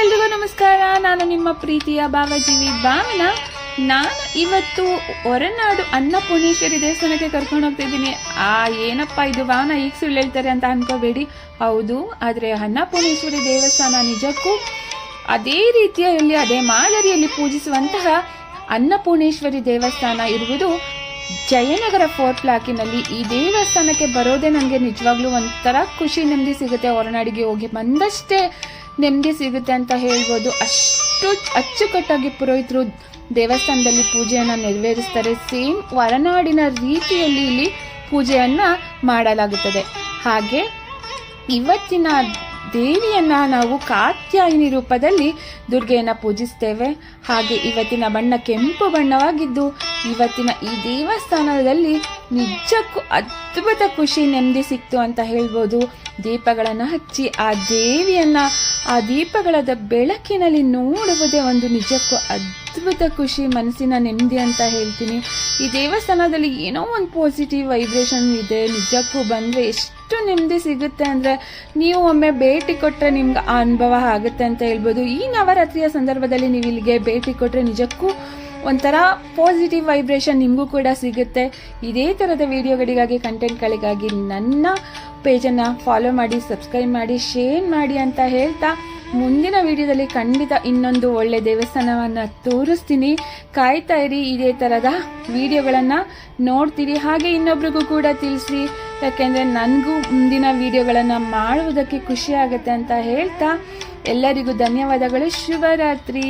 ಎಲ್ರಿಗೂ ನಮಸ್ಕಾರ. ನಾನು ನಿಮ್ಮ ಪ್ರೀತಿಯ ಭಾವಜೀವಿ ಭಾವನ. ನಾನು ಇವತ್ತು ಹೊರನಾಡು ಅನ್ನಪೂರ್ಣೇಶ್ವರಿ ದೇವಸ್ಥಾನಕ್ಕೆ ಕರ್ಕೊಂಡು ಹೋಗ್ತಿದ್ದೀನಿ. ಆ, ಏನಪ್ಪ ಇದು ಭಾವನ, ಈಗ ಸುಳ್ಳು ಹೇಳ್ತಾರೆ ಅಂತ ಅನ್ಕೋಬೇಡಿ. ಹೌದು, ಆದರೆ ಅನ್ನಪೂರ್ಣೇಶ್ವರಿ ದೇವಸ್ಥಾನ ನಿಜಕ್ಕೂ ಅದೇ ರೀತಿಯಲ್ಲಿ, ಅದೇ ಮಾದರಿಯಲ್ಲಿ ಪೂಜಿಸುವಂತಹ ಅನ್ನಪೂರ್ಣೇಶ್ವರಿ ದೇವಸ್ಥಾನ ಇರುವುದು ಜಯನಗರ ಫೋರ್ ಬ್ಲಾಕಿನಲ್ಲಿ. ಈ ದೇವಸ್ಥಾನಕ್ಕೆ ಬರೋದೇ ನನಗೆ ನಿಜವಾಗ್ಲೂ ಒಂಥರ ಖುಷಿ, ನೆಮ್ಮದಿ ಸಿಗುತ್ತೆ. ಹೊರನಾಡಿಗೆ ಹೋಗಿ ಬಂದಷ್ಟೇ ನೆಮ್ಮದಿ ಸಿಗುತ್ತೆ ಅಂತ ಹೇಳ್ಬೋದು. ಅಷ್ಟು ಅಚ್ಚುಕಟ್ಟಾಗಿ ಪುರೋಹಿತರು ದೇವಸ್ಥಾನದಲ್ಲಿ ಪೂಜೆಯನ್ನು ನೆರವೇರಿಸ್ತಾರೆ. ಸೇಮ್ ಹೊರನಾಡಿನ ರೀತಿಯಲ್ಲಿ ಇಲ್ಲಿ ಪೂಜೆಯನ್ನು ಮಾಡಲಾಗುತ್ತದೆ. ಹಾಗೆ ಇವತ್ತಿನ ದೇವಿಯನ್ನ ನಾವು ಕಾತ್ಯಾಯಿನಿ ರೂಪದಲ್ಲಿ ದುರ್ಗೆಯನ್ನ ಪೂಜಿಸ್ತೇವೆ. ಹಾಗೆ ಇವತ್ತಿನ ಬಣ್ಣ ಕೆಂಪು ಬಣ್ಣವಾಗಿದ್ದು, ಇವತ್ತಿನ ಈ ದೇವಸ್ಥಾನದಲ್ಲಿ ನಿಜಕ್ಕೂ ಅದ್ಭುತ ಖುಷಿ, ನೆಮ್ಮದಿ ಸಿಕ್ತು ಅಂತ ಹೇಳ್ಬೋದು. ದೀಪಗಳನ್ನು ಹಚ್ಚಿ ಆ ದೇವಿಯನ್ನು ಆ ದೀಪಗಳದ ಬೆಳಕಿನಲ್ಲಿ ನೋಡುವುದೇ ಒಂದು ನಿಜಕ್ಕೂ ಅದ್ಭುತ ಖುಷಿ, ಮನಸ್ಸಿನ ನೆಮ್ಮದಿ ಅಂತ ಹೇಳ್ತೀನಿ. ಈ ದೇವಸ್ಥಾನದಲ್ಲಿ ಏನೋ ಒಂದು ಪಾಸಿಟಿವ್ ವೈಬ್ರೇಷನ್ ಇದೆ, ನಿಜಕ್ಕೂ ಬಂದರೆ ಎಷ್ಟು ನೆಮ್ಮದಿ ಸಿಗುತ್ತೆ ಅಂದರೆ ನೀವು ಒಮ್ಮೆ ಭೇಟಿ ಕೊಟ್ಟರೆ ನಿಮ್ಗೆ ಅನುಭವ ಆಗುತ್ತೆ ಅಂತ ಹೇಳ್ಬೋದು. ಈ ನವರಾತ್ರಿಯ ಸಂದರ್ಭದಲ್ಲಿ ನೀವು ಇಲ್ಲಿಗೆ ಭೇಟಿ ಕೊಟ್ಟರೆ ನಿಜಕ್ಕೂ ಒಂಥರ ಪಾಸಿಟಿವ್ ವೈಬ್ರೇಷನ್ ನಿಮಗೂ ಕೂಡ ಸಿಗುತ್ತೆ. ಇದೇ ಥರದ ವಿಡಿಯೋಗಳಿಗಾಗಿ ಕಂಟೆಂಟ್ಗಳಿಗಾಗಿ ನನ್ನ ಪೇಜನ್ನು ಫಾಲೋ ಮಾಡಿ ಸಬ್ಸ್ಕ್ರೈಬ್ ಮಾಡಿ ಶೇರ್ ಮಾಡಿ ಅಂತ ಹೇಳ್ತಾ ಮುಂದಿನ ವಿಡಿಯೋದಲ್ಲಿ ಖಂಡಿತ ಇನ್ನೊಂದು ಒಳ್ಳೆ ದೇವಸ್ಥಾನವನ್ನು ತೋರಿಸ್ತೀನಿ. ಕಾಯ್ತಾ ಇರಿ, ಇದೇ ಥರದ ವಿಡಿಯೋಗಳನ್ನು ನೋಡ್ತೀರಿ. ಹಾಗೆ ಇನ್ನೊಬ್ರಿಗೂ ಕೂಡ ತಿಳಿಸಿ ಯಾಕೆಂದರೆ ನನಗೂ ಮುಂದಿನ ವಿಡಿಯೋಗಳನ್ನು ಮಾಡುವುದಕ್ಕೆ ಖುಷಿ ಆಗುತ್ತೆ ಅಂತ ಹೇಳ್ತಾ ಎಲ್ಲರಿಗೂ ಧನ್ಯವಾದಗಳು. ಶುಭರಾತ್ರಿ.